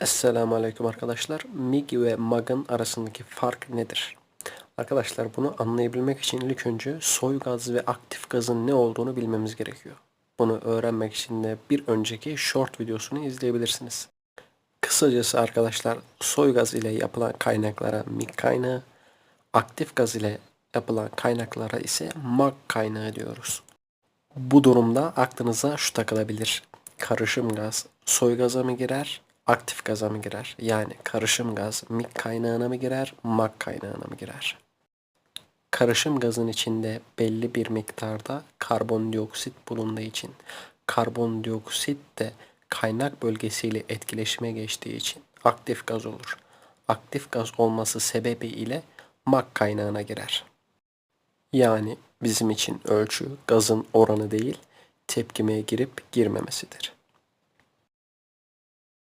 Esselamu Aleyküm arkadaşlar. MIG ve MAG'ın arasındaki fark nedir? Arkadaşlar bunu anlayabilmek için ilk önce soy gaz ve aktif gazın ne olduğunu bilmemiz gerekiyor. Bunu öğrenmek için de bir önceki short videosunu izleyebilirsiniz. Kısacası arkadaşlar soy gaz ile yapılan kaynaklara MIG kaynağı, aktif gaz ile yapılan kaynaklara ise MAG kaynağı diyoruz. Bu durumda aklınıza şu takılabilir. Karışım gaz soy gaza mı girer, aktif gaza mı girer? Yani karışım gaz mik kaynağına mı girer, mak kaynağına mı girer? Karışım gazın içinde belli bir miktarda karbondioksit bulunduğu için karbondioksit de kaynak bölgesiyle etkileşime geçtiği için aktif gaz olur. Aktif gaz olması sebebiyle mak kaynağına girer. Yani bizim için ölçü gazın oranı değil, tepkimeye girip girmemesidir.